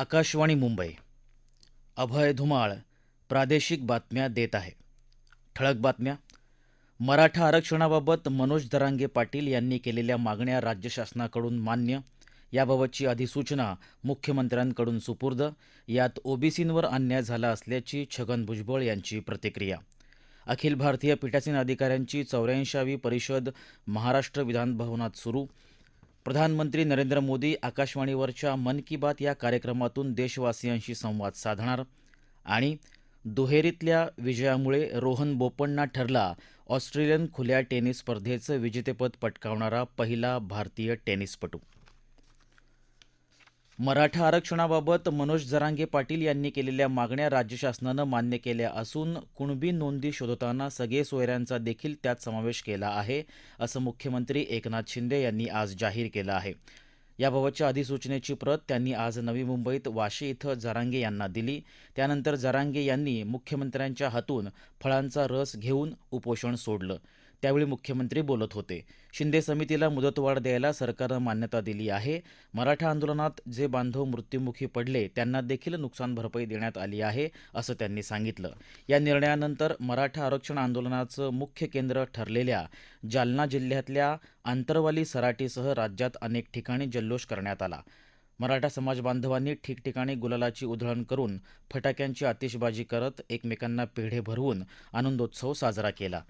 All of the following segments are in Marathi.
आकाशवाणी मुंबई. अभय धुमाळ प्रादेशिक बातम्या देत आहे. ठळक बातम्या. मराठा आरक्षणाबाबत मनोज दरांगे पाटील यांनी केलेल्या मागण्या राज्य शासनाकडून मान्य. याबाबतची अधिसूचना मुख्यमंत्र्यांकडून सुपूर्द. यात ओबीसींवर अन्याय झाला असल्याची छगन भुजबळ यांची प्रतिक्रिया. अखिल भारतीय पीठासीन अधिकाऱ्यांची चौऱ्याऐंशावी परिषद महाराष्ट्र विधानभवनात सुरू. प्रधानमंत्री नरेंद्र मोदी आकाशवाणीवरच्या मन की बात या कार्यक्रमातून देशवासियांशी संवाद साधणार आणि दुहेरीतल्या विजयामुळे रोहन बोपण्णा ठरला ऑस्ट्रेलियन खुल्या टेनिस स्पर्धेचं विजेतेपद पटकावणारा पहिला भारतीय टेनिसपटू. मराठा आरक्षणाबाबत मनोज जरांगे पाटील यांनी केलेल्या मागण्या राज्य शासनानं मान्य केल्या असून कुणबी नोंदी शोधताना सगळे सोयऱ्यांचा देखील त्यात समावेश केला आहे असं मुख्यमंत्री एकनाथ शिंदे यांनी आज जाहीर केलं आहे. याबाबतच्या अधिसूचनेची प्रत त्यांनी आज नवी मुंबईत वाशी इथं जरांगे यांना दिली. त्यानंतर जरांगे यांनी मुख्यमंत्र्यांच्या हातून फळांचा रस घेऊन उपोषण सोडलं. त्यावेळी मुख्यमंत्री बोलत होते. शिंदे समितीला मुदतवाढ द्यायला सरकारनं मान्यता दिली आहे. मराठा आंदोलनात जे बांधव मृत्युमुखी पडले त्यांना देखील नुकसान भरपाई देण्यात आली आहे असं त्यांनी सांगितलं. या निर्णयानंतर मराठा आरक्षण आंदोलनाचं मुख्य केंद्र ठरलेल्या जालना जिल्ह्यातल्या आंतरवाली सराटीसह राज्यात अनेक ठिकाणी जल्लोष करण्यात आला. मराठा समाज बांधवांनी ठिकठिकाणी गुलालाची उधळण करून फटाक्यांची आतिषबाजी करत एकमेकांना पेढे भरवून आनंदोत्सव साजरा केला.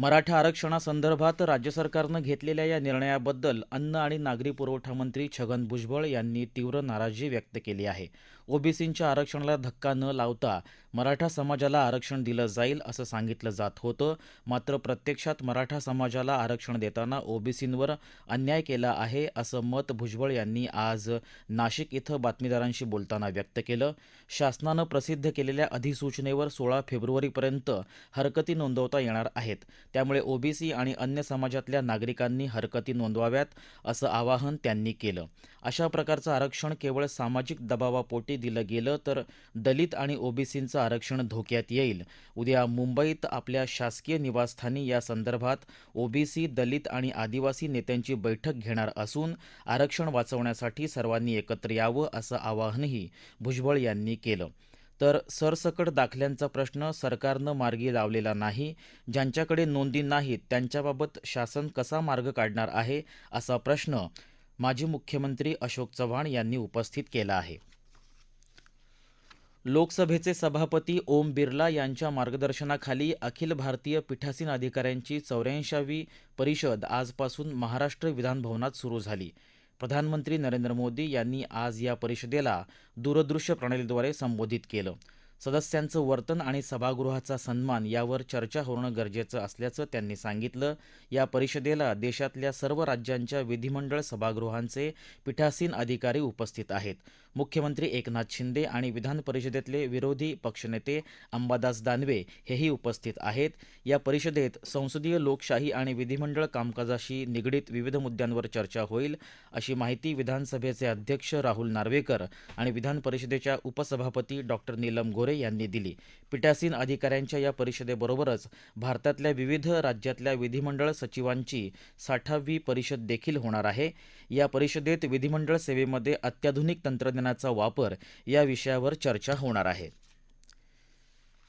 मराठा आरक्षणासंदर्भात राज्य सरकारनं घेतलेल्या या निर्णयाबद्दल अन्न आणि नागरी पुरवठा मंत्री छगन भुजबळ यांनी तीव्र नाराजी व्यक्त केली आहे. ओबीसींच्या आरक्षणाला धक्का न लावता मराठा समाजाला आरक्षण दिलं जाईल असं सांगितलं जात होतं. मात्र प्रत्यक्षात मराठा समाजाला आरक्षण देताना ओबीसींवर अन्याय केला आहे असं मत भुजबळ यांनी आज नाशिक इथं बातमीदारांशी बोलताना व्यक्त केलं. शासनानं प्रसिद्ध केलेल्या अधिसूचनेवर सोळा फेब्रुवारीपर्यंत हरकती नोंदवता येणार आहेत. त्यामुळे ओबीसी आणि अन्य समाजातल्या नागरिकांनी हरकती नोंदवाव्यात असं आवाहन त्यांनी केलं. अशा प्रकारचं आरक्षण केवळ सामाजिक दबावापोटी दिलं गेलं तर दलित आणि ओबीसींचं आरक्षण धोक्यात येईल. उद्या मुंबईत आपल्या शासकीय निवासस्थानी या संदर्भात ओबीसी दलित आणि आदिवासी नेत्यांची बैठक घेणार असून आरक्षण वाचवण्यासाठी सर्वांनी एकत्र यावं असं आवाहनही भुजबळ यांनी केलं. तर सरसकट दाखल्यांचा प्रश्न सरकारनं मार्गी लावलेला नाही. ज्यांच्याकडे नोंदी नाहीत त्यांच्याबाबत शासन कसा मार्ग काढणार आहे असा प्रश्न माजी मुख्यमंत्री अशोक चव्हाण यांनी उपस्थित केला आहे. लोकसभेचे सभापती ओम बिर्ला यांच्या मार्गदर्शनाखाली अखिल भारतीय पीठासीन अधिकाऱ्यांची चौऱ्याऐंशावी परिषद आजपासून महाराष्ट्र विधानभवनात सुरू झाली. प्रधानमंत्री नरेंद्र मोदी यांनी आज या परिषदेला दूरदृश्य प्रणालीद्वारे संबोधित केलं. सदस्यांचं वर्तन आणि सभागृहाचा सन्मान यावर चर्चा होणं गरजेचं असल्याचं त्यांनी सांगितलं. या परिषदेला देशातल्या सर्व राज्यांच्या विधिमंडळ सभागृहांचे पीठासीन अधिकारी उपस्थित आहेत. मुख्यमंत्री एकनाथ शिंदे आणि विधान परिषदेतले विरोधी पक्षनेते अंबादास दानवे हेही उपस्थित आहेत. या परिषदेत संसदीय लोकशाही आणि विधिमंडळ कामकाजाशी निगडीत विविध मुद्द्यांवर चर्चा होईल अशी माहिती विधानसभेचे अध्यक्ष राहुल नार्वेकर आणि विधान परिषदेच्या उपसभापती डॉक्टर नीलम गोरे यांनी दिली. पीठासीन अधिकाऱ्यांच्या या परिषदेबरोबरच भारतातल्या विविध राज्यातल्या विधिमंडळ सचिवांची साठावी परिषद देखील होणार आहे. या परिषदेत विधिमंडळ सेवेमध्ये अत्याधुनिक तंत्रज्ञानाचा वापर या विषयावर चर्चा होणार आहे.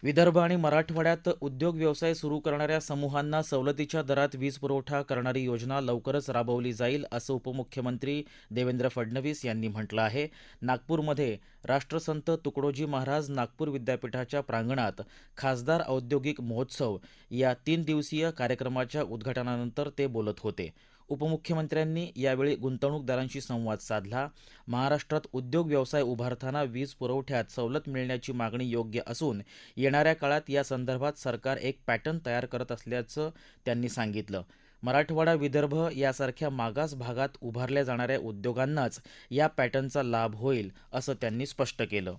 विदर्भ आणि मराठवाड्यात उद्योग व्यवसाय सुरू करणाऱ्या समूहांना सवलतीच्या दरात वीज पुरवठा करणारी योजना लवकरच राबवली जाईल असं उपमुख्यमंत्री देवेंद्र फडणवीस यांनी म्हटलं आहे. नागपूरमध्ये राष्ट्रसंत तुकडोजी महाराज नागपूर विद्यापीठाच्या प्रांगणात खासदार औद्योगिक महोत्सव या तीन दिवसीय कार्यक्रमाच्या उद्घाटनानंतर ते बोलत होते. उपमुख्यमंत्र्यांनी यावेळी गुंतवणूकदारांशी संवाद साधला. महाराष्ट्रात उद्योग व्यवसाय उभारताना वीज पुरवठ्यात सवलत मिळण्याची मागणी योग्य असून येणाऱ्या काळात या संदर्भात सरकार एक पॅटर्न तयार करत असल्याचं त्यांनी सांगितलं. मराठवाडा विदर्भ यासारख्या मागास भागात उभारल्या जाणाऱ्या उद्योगांनाच या पॅटर्नचा लाभ होईल असं त्यांनी स्पष्ट केलं.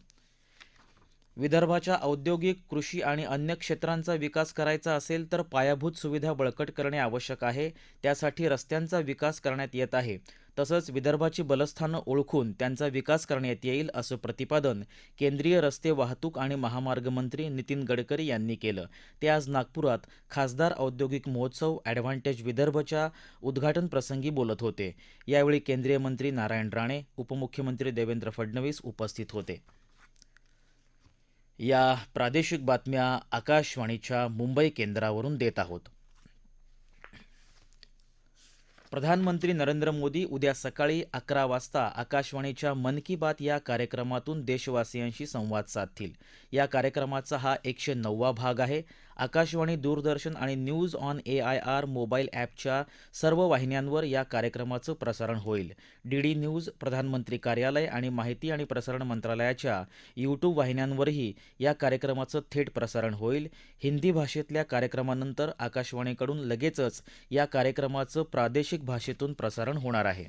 विदर्भाच्या औद्योगिक कृषी आणि अन्य क्षेत्रांचा विकास करायचा असेल तर पायाभूत सुविधा बळकट करणे आवश्यक आहे. त्यासाठी रस्त्यांचा विकास करण्यात येत आहे. तसंच विदर्भाची बलस्थानं ओळखून त्यांचा विकास करण्यात येईल असं प्रतिपादन केंद्रीय रस्ते वाहतूक आणि महामार्ग मंत्री नितीन गडकरी यांनी केलं. ते आज नागपुरात खासदार औद्योगिक महोत्सव ॲडव्हान्टेज विदर्भच्या उद्घाटन प्रसंगी बोलत होते. यावेळी केंद्रीय मंत्री नारायण राणे उपमुख्यमंत्री देवेंद्र फडणवीस उपस्थित होते. या प्रादेशिक बातम्या आकाशवाणीच्या मुंबई केंद्रावरून देत आहोत. प्रधानमंत्री नरेंद्र मोदी उद्या सकाळी अकरा वाजता आकाशवाणीच्या मन की बात या कार्यक्रमातून देशवासियांशी संवाद साधतील. या कार्यक्रमाचा हा एकशे नववा भाग आहे. आकाशवाणी दूरदर्शन आणि news on A I R mobile ॲपच्या सर्व वाहिन्यांवर या कार्यक्रमाचं प्रसारण होईल. डी डी न्यूज प्रधानमंत्री कार्यालय आणि माहिती आणि प्रसारण मंत्रालयाच्या यूट्यूब वाहिन्यांवरही या कार्यक्रमाचं थेट प्रसारण होईल. हिंदी भाषेतल्या कार्यक्रमानंतर आकाशवाणीकडून लगेचच या कार्यक्रमाचं प्रादेशिक भाषेतून प्रसारण होणार आहे.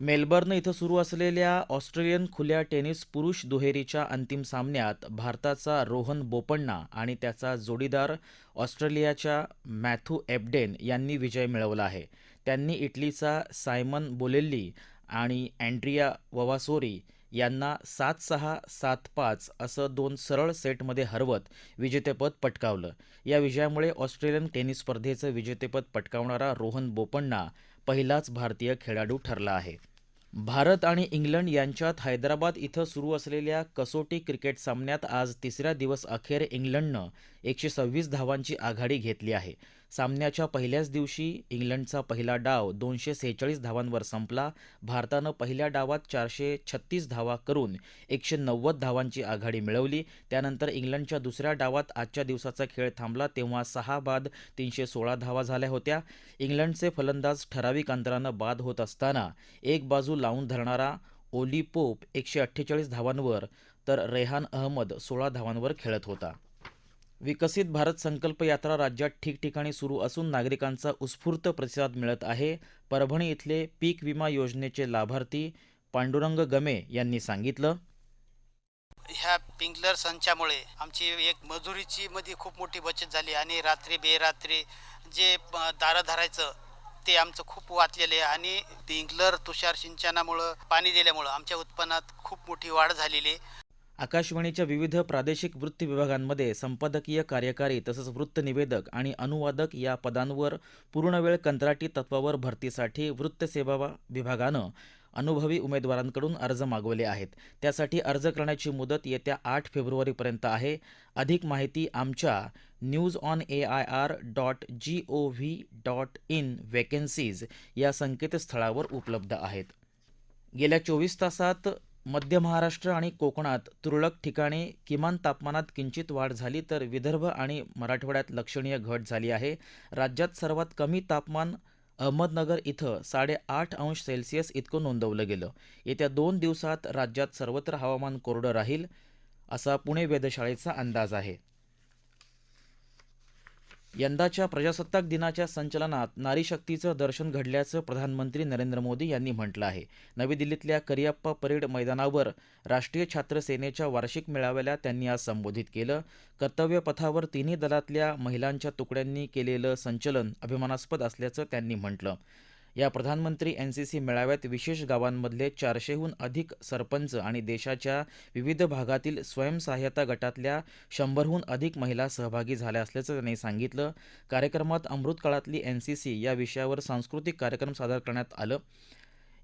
मेलबर्न इथं सुरू असलेल्या ऑस्ट्रेलियन खुल्या टेनिस पुरुष दुहेरीच्या अंतिम सामन्यात भारताचा रोहन बोपण्णा आणि त्याचा जोडीदार ऑस्ट्रेलियाच्या मॅथू एबडेन यांनी विजय मिळवला आहे. त्यांनी इटलीचा सायमन बोलेल्ली आणि अँड्रिया ववासोरी यांना सात सहा सात पाच असं दोन सरळ सेटमध्ये हरवत विजेतेपद पटकावलं. या विजयामुळे ऑस्ट्रेलियन टेनिस स्पर्धेचं विजेतेपद पटकावणारा रोहन बोपण्णा पहिलाच भारतीय खेळाडू ठरला आहे. भारत आणि इंग्लंड यांच्यात हैदराबाद इथं सुरू असलेल्या कसोटी क्रिकेट सामन्यात आज तिसऱ्या दिवस अखेर इंग्लंडनं एकशे सव्वीस धावांची आघाडी घेतली आहे. सामन्याच्या पहिल्याच दिवशी इंग्लंडचा पहिला डाव दोनशे सेहेचाळीस धावांवर संपला. भारतानं पहिल्या डावात चारशे छत्तीस धावा करून एकशे नव्वद धावांची आघाडी मिळवली. त्यानंतर इंग्लंडच्या दुसऱ्या डावात आजच्या दिवसाचा खेळ थांबला तेव्हा सहा बाद तीनशे सोळा धावा झाल्या होत्या. इंग्लंडचे फलंदाज ठराविक अंतरानं बाद होत असताना एक बाजू लावून धरणारा ओली पोप एकशे अठ्ठेचाळीस धावांवर तर रेहान अहमद सोळा धावांवर खेळत होता. विकसित भारत संकल्प यात्रा राज्यात ठिकठिकाणी सुरू असून नागरिकांचा उत्स्फूर्त प्रतिसाद मिळत आहे. परभणी इथले पीक विमा योजनेचे लाभार्थी पांडुरंग गमे यांनी सांगितलं. ह्या पिंकलर संचामुळे आमची एक मजुरीची मध्ये खूप मोठी बचत झाली आणि रात्री बेरात्री जे दारं धरायचं ते आमचं खूप वाचलेलं आहे आणि पिंकलर तुषार सिंचनामुळं पाणी दिल्यामुळं आमच्या उत्पन्नात खूप मोठी वाढ झालेली आहे. आकाशवाणीच्या विविध प्रादेशिक वृत्त विभागांमध्ये संपादकीय कार्यकारी तसंच वृत्तनिवेदक आणि अनुवादक या पदांवर पूर्णवेळ कंत्राटी तत्वावर भरतीसाठी वृत्तसेवा विभागानं अनुभवी उमेदवारांकडून अर्ज मागवले आहेत. त्यासाठी अर्ज करण्याची मुदत येत्या आठ फेब्रुवारीपर्यंत आहे. अधिक माहिती आमच्या news on A I R dot G O V dot in vacancies या संकेतस्थळावर उपलब्ध आहेत. गेल्या चोवीस तासात मध्य महाराष्ट्र आणि कोकणात तुरळक ठिकाणी किमान तापमानात किंचित वाढ झाली तर विदर्भ आणि मराठवाड्यात लक्षणीय घट झाली आहे. राज्यात सर्वात कमी तापमान अहमदनगर इथं साडेआठ अंश सेल्सिअस इतकं नोंदवलं गेलं. येत्या दोन दिवसात राज्यात सर्वत्र हवामान कोरडं राहील असा पुणे वेधशाळेचा अंदाज आहे. यंदाच्या प्रजासत्ताक दिनाच्या संचलनात नारी शक्तीचं दर्शन घडल्याचं प्रधानमंत्री नरेंद्र मोदी यांनी म्हटलं आहे. नवी दिल्लीतल्या करिअप्पा परेड मैदानावर राष्ट्रीय छात्र सेनेच्या वार्षिक मेळाव्याला त्यांनी आज संबोधित केलं. कर्तव्यपथावर तिन्ही दलातल्या महिलांच्या तुकड्यांनी केलेलं संचलन अभिमानास्पद असल्याचं त्यांनी म्हटलं. या प्रधानमंत्री एन सी सी मेळाव्यात विशेष गावांमधले चारशेहून अधिक सरपंच आणि देशाच्या विविध भागातील स्वयंसहाय्यता गटातल्या शंभरहून अधिक महिला सहभागी झाल्या असल्याचं त्यांनी सांगितलं. कार्यक्रमात अमृतकाळातली एन सी सी या विषयावर सांस्कृतिक कार्यक्रम सादर करण्यात आलं.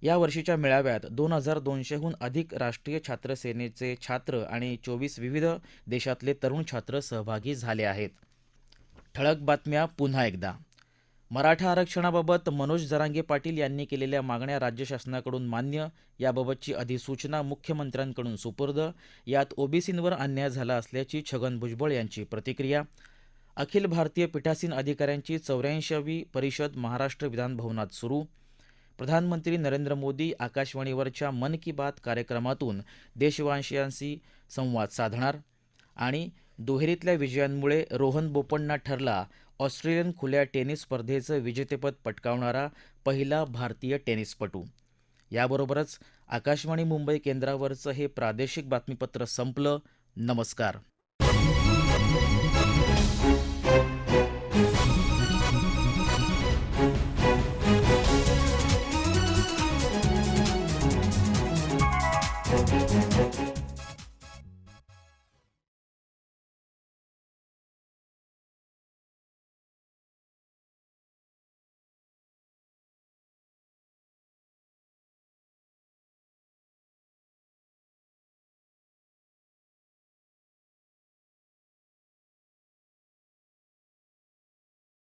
या वर्षीच्या मेळाव्यात दोन हजार दोनशेहून अधिक राष्ट्रीय छात्र सेनेचे छात्र आणि चोवीस विविध देशातले तरुण छात्र सहभागी झाले आहेत. ठळक बातम्या पुन्हा एकदा. मराठा आरक्षणाबाबत मनोज जरांगे पाटील यांनी केलेल्या मागण्या राज्य शासनाकडून मान्य याबाबतची अधिसूचना मुख्यमंत्र्यांकडून सुपूर्द यात ओबीसींवर अन्याय झाला असल्याची छगन भुजबळ यांची प्रतिक्रिया. अखिल भारतीय पीठासीन अधिकाऱ्यांची चौऱ्याऐंशावी परिषद महाराष्ट्र विधानभवनात सुरू. प्रधानमंत्री नरेंद्र मोदी आकाशवाणीवरच्या मन की बात कार्यक्रमातून देशवासियांशी संवाद साधणार. आणि दुहेरीतल्या विजयांमुळे रोहन बोपण्णा ठरला ऑस्ट्रेलियन खुल्या टेनिस स्पर्धेचं विजेतेपद पटकावणारा पहिला भारतीय टेनिसपटू. याबरोबरच आकाशवाणी मुंबई केंद्रावरचं हे प्रादेशिक बातमीपत्र संपलं. नमस्कार.